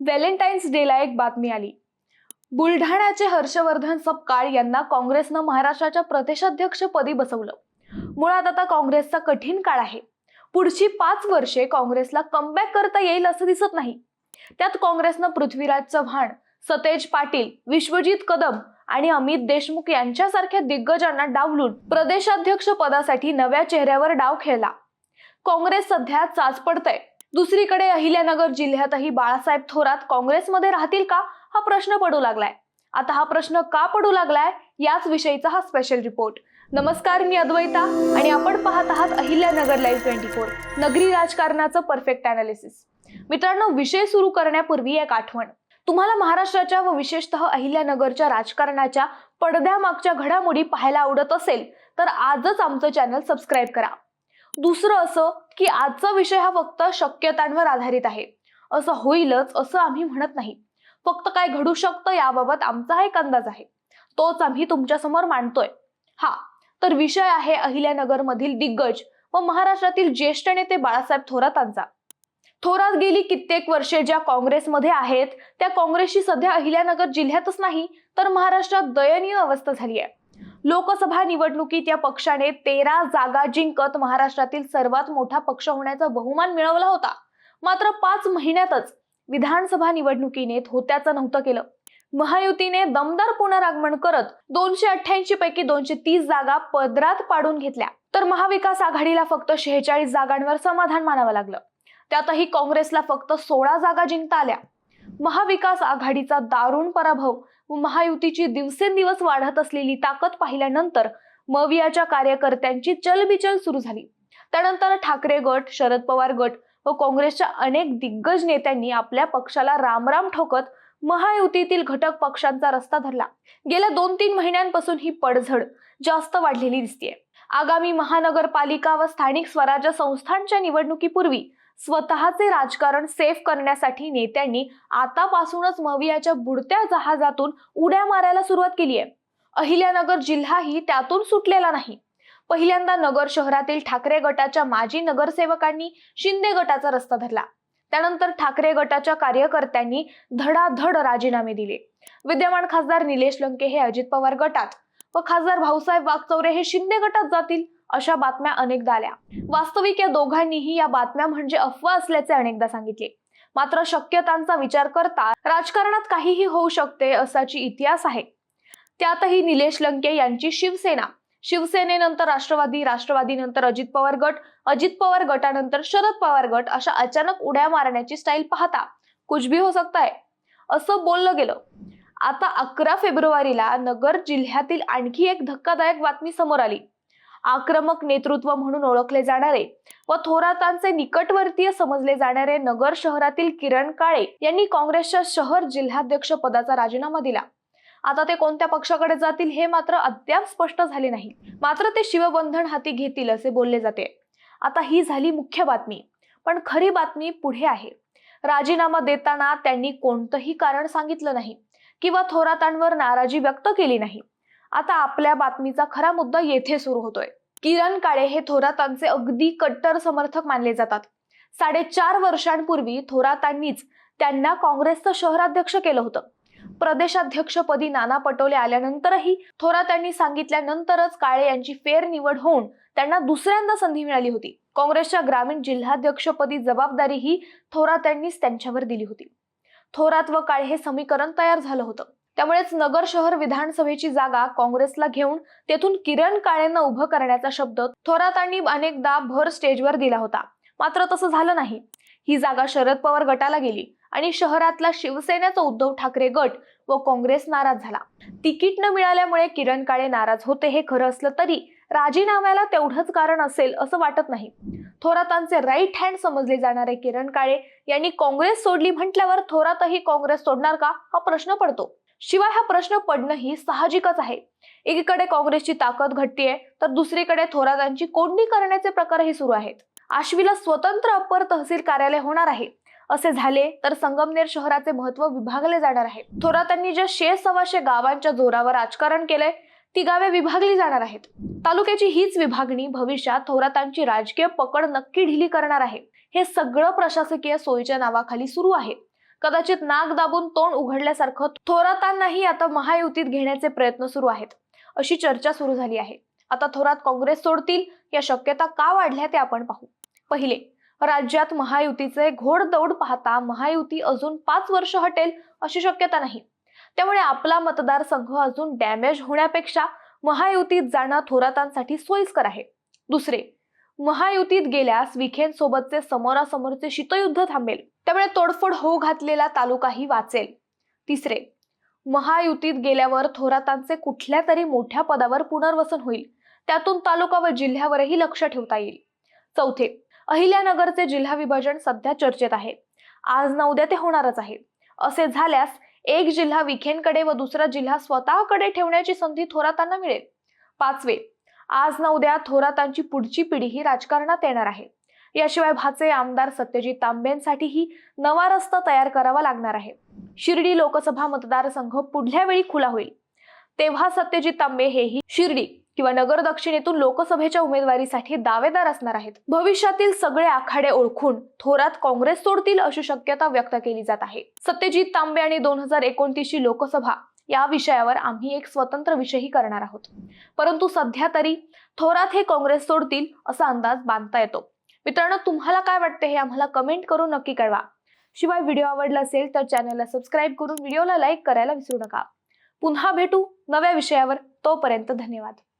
Valentine's डेला एक बातमी आली. बुलढाण्याचे हर्षवर्धन सपकाळ यांना काँग्रेसनं महाराष्ट्राच्या प्रदेशाध्यक्षपदी बसवलं. मुळात आता काँग्रेसचा कठीण काळ आहे. पुढची पाच वर्षे काँग्रेसला कमबॅक करता येईल असं दिसत नाही. त्यात काँग्रेसनं पृथ्वीराज चव्हाण सतेज पाटील विश्वजित कदम आणि अमित देशमुख यांच्यासारख्या दिग्गजांना डावलून प्रदेशाध्यक्ष पदासाठी नव्या चेहऱ्यावर डाव खेळला. काँग्रेस सध्या चाच पडतय दुसरीकडे अहिल्यानगर जिल्ह्यातही बाळासाहेब थोरात काँग्रेसमध्ये राहतील का हा प्रश्न पडू लागलाय. आता हा प्रश्न का पडू लागलाय याच विषयीचा हा स्पेशल रिपोर्ट नमस्कार मी अद्वैता आणि आपण पाहत आहात अहिल्यानगर लाईव्ह ट्वेंटी फोर नगरी राजकारणाचं परफेक्ट अनालिसिस मित्रांनो विषय सुरू करण्यापूर्वी एक आठवण. तुम्हाला महाराष्ट्राच्या व विशेषतः अहिल्यानगरच्या राजकारणाच्या पडद्यामागच्या घडामोडी पाहायला आवडत असेल तर आजच आमचं चॅनल सबस्क्राईब करा. दुसरं असं की आजचा विषय हा फक्त शक्यतांवर आधारित आहे. असं होईलच असं आम्ही म्हणत नाही. फक्त काय घडू शकतं याबाबत आमचा हा एक अंदाज आहे. तोच आम्ही तुमच्यासमोर मांडतोय. हा तर विषय आहे अहिल्यानगर मधील दिग्गज व महाराष्ट्रातील ज्येष्ठ नेते बाळासाहेब थोरातांचा. थोरात गेली कित्येक वर्षे ज्या काँग्रेसमध्ये आहेत त्या काँग्रेसची सध्या अहिल्यानगर जिल्ह्यातच नाही तर महाराष्ट्रात दयनीय अवस्था झाली आहे. लोकसभा निवडणुकीत या पक्षाने तेरा जागा जिंकत महाराष्ट्रातील सर्वात मोठा पक्ष होण्याचा बहुमान मिळवला होता. मात्र पाच महिन्यातच विधानसभा निवडणुकीने होत्याचं नव्हतं केलं. महायुतीने दमदार पुनरागमन करत दोनशे अठ्ठ्याऐंशी पैकी दोनशे तीस जागा पदरात पाडून घेतल्या. तर महाविकास आघाडीला फक्त शेहेचाळीस जागांवर समाधान मानावं लागलं. त्यातही काँग्रेसला फक्त सोळा जागा जिंकता आल्या. महाविकास आघाडीचा दारुण पराभव व महायुतीची दिवसेंदिवस वाढत असलेली ताकद पाहिल्यानंतर मवियाच्या कार्यकर्त्यांची चलबिचल सुरू झाली. त्यानंतर ठाकरे गट शरद पवार गट व काँग्रेसच्या अनेक दिग्गज नेत्यांनी आपल्या पक्षाला रामराम ठोकत महायुतीतील घटक पक्षांचा रस्ता धरला. गेल्या दोन तीन महिन्यांपासून ही पडझड जास्त वाढलेली दिसतेय. आगामी महानगरपालिका व स्थानिक स्वराज्य संस्थांच्या निवडणुकीपूर्वी स्वतःचे राजकारण सेफ करण्यासाठी नेत्यांनी आतापासूनच मवियाच्या बुडत्या जहाजातून उड्या मारायला सुरुवात केली आहे अहिल्यानगर जिल्हाही त्यातून सुटलेला नाही. पहिल्यांदा नगर शहरातील ठाकरे गटाच्या माजी नगरसेवकांनी शिंदे गटाचा रस्ता धरला. त्यानंतर ठाकरे गटाच्या कार्यकर्त्यांनी धडाधड राजीनामे दिले. विद्यमान खासदार निलेश लंके हे अजित पवार गटात व खासदार भाऊसाहेब वागचौरे हे शिंदे गटात जातील. अशा बातम्या अनेकदा आल्या. वास्तविक या दोघांनीही या बातम्या म्हणजे अफवा असल्याचे अनेकदा सांगितले. मात्र शक्यतांचा विचार करता राजकारणात काहीही होऊ शकते असाची इतिहास आहे. त्यातही निलेश लंके यांची शिवसेना. शिवसेनेनंतर राष्ट्रवादी राष्ट्रवादीनंतर अजित पवार गट अजित पवार गटानंतर शरद पवार गट अशा अचानक उड्या मारण्याची स्टाईल पाहता कुछ भी हो सकता है असं बोललं गेलं. आता अकरा फेब्रुवारीला नगर जिल्ह्यातील आणखी एक धक्कादायक बातमी समोर आली. आक्रमक नेतृत्व म्हणून ओळखले जाणारे व थोरातांचे निकटवर्तीय समजले जाणारे नगर शहरातील किरण काळे यांनी काँग्रेसच्या शहर जिल्हाध्यक्ष पदाचा राजीनामा दिला. आता ते कोणत्या पक्षाकडे जातील हे मात्र अद्याप स्पष्ट झाले नाही. मात्र ते शिवबंधन हाती घेतील असे बोलले जाते. आता ही झाली मुख्य बातमी. पण खरी बातमी पुढे आहे. राजीनामा देताना त्यांनी कोणतंही कारण सांगितलं नाही किंवा थोरातांवर नाराजी व्यक्त केली नाही. आता आपल्या बातमीचा खरा मुद्दा येथे सुरू होतोय. किरण काळे हे थोरातांचे अगदी कट्टर समर्थक मानले जातात. साडेचार वर्षांपूर्वी थोरातांनीच त्यांना काँग्रेसचं शहराध्यक्ष केलं होतं. प्रदेशाध्यक्षपदी नाना पटोले आल्यानंतरही थोरात यांनी सांगितल्यानंतरच काळे यांची फेरनिवड होऊन त्यांना दुसऱ्यांदा संधी मिळाली होती. काँग्रेसच्या ग्रामीण जिल्हाध्यक्षपदी जबाबदारी ही थोरात यांनीच त्यांच्यावर दिली होती. थोरात व काळे हे समीकरण तयार झालं होतं. त्यामुळेच नगर शहर विधानसभेची जागा काँग्रेसला घेऊन तेथून किरण काळेंना उभं करण्याचा शब्द थोरातांनी अनेकदा भर स्टेजवर दिला होता. मात्र तसं झालं नाही. ही जागा शरद पवार गटाला गेली आणि शहरातला शिवसेनेचा उद्धव ठाकरे गट व काँग्रेस नाराज झाला. तिकीट न मिळाल्यामुळे किरण काळे नाराज होते हे खरं असलं तरी राजीनाम्याला तेवढंच कारण असेल असं वाटत नाही. थोरातांचे राईट हँड समजले जाणारे किरण काळे यांनी काँग्रेस सोडली म्हटल्यावर थोरातही काँग्रेस सोडणार का? हा प्रश्न पडतो. शिवाय हा प्रश्न पडणंही साहजिकच आहे. एकीकडे काँग्रेसची ताकद घटतीये तर दुसरीकडे थोरातांची कोंडी करण्याचे प्रकारही सुरू आहेत. आश्वीला स्वतंत्र अपर तहसील कार्यालय होणार आहे. असे झाले तर संगमनेर शहराचे महत्त्व विभागले जाणार आहे. थोरातांनी ज्या शे सव्वाशे गावांच्या जोरावर राजकारण केलंय ती गावे विभागली जाणार आहेत. तालुक्याची हीच विभागणी भविष्यात थोरातांची राजकीय पकड नक्की ढिली करणार आहे. हे सगळं प्रशासकीय सोयीच्या नावाखाली सुरू आहे. कदाचित नाक दाबून तोंड उघडल्यासारखं थोरातांनाही आता महायुतीत घेण्याचे प्रयत्न सुरू आहेत अशी चर्चा सुरू झाली आहे. आता थोरात काँग्रेस सोडतील या शक्यता का वाढल्या ते आपण पाहू. पहिले राज्यात महायुतीचे घोडदौड पाहता महायुती अजून पाच वर्ष हटेल अशी शक्यता नाही. त्यामुळे आपला मतदारसंघ अजून डॅमेज होण्यापेक्षा महायुतीत जाणं थोरातांसाठी सोयीस्कर आहे. दुसरे महायुतीत गेल्यास विखेंसोबतचे समोरासमोरचे शीतयुद्ध थांबेल. त्यामुळे तोडफोड होऊ घातलेला तालुकाही वाचेल. तिसरे महायुतीत गेल्यावर थोरातांचे कुठल्या तरी मोठ्या पदावर पुनर्वसन होईल. त्यातून तालुका व जिल्ह्यावरही लक्ष ठेवता येईल. चौथे अहिल्यानगरचे जिल्हा विभाजन सध्या चर्चेत आहे. आज ना उद्या ते होणारच आहे. असे झाल्यास एक जिल्हा विखेंकडे व दुसरा जिल्हा स्वतःकडे ठेवण्याची संधी थोरातांना मिळेल. पाचवे आज ना उद्या थोरातांची पुढची पिढी ही राजकारणात येणार आहे. याशिवाय भाचे आमदार सत्यजित तांबेंसाठीही नवा रस्ता तयार करावा लागणार आहे. शिर्डी लोकसभा मतदारसंघ पुढल्या वेळी खुला होईल. तेव्हा सत्यजित तांबे हेही शिर्डी किंवा नगर दक्षिणेतून लोकसभेच्या उमेदवारीसाठी दावेदार असणार आहेत. भविष्यातील सगळे आखाडे ओळखून थोरात काँग्रेस सोडतील अशी शक्यता व्यक्त केली जात आहे. सत्यजित तांबे आणि दोन हजार एकोणतीसची लोकसभा या विषयावर आम्ही एक स्वतंत्र विषयही करणार आहोत. परंतु सध्या तरी थोरात हे काँग्रेस सोडतील असा अंदाज बांधता येतो. मित्रांनो तुम्हाला काय वाटते हे आम्हाला कमेंट करून नक्की कळवा. शिवाय व्हिडिओ आवडला असेल तर चॅनलला सबस्क्राईब करून व्हिडिओला लाईक करायला विसरू नका. पुन्हा भेटू नव्या विषयावर. तोपर्यंत धन्यवाद.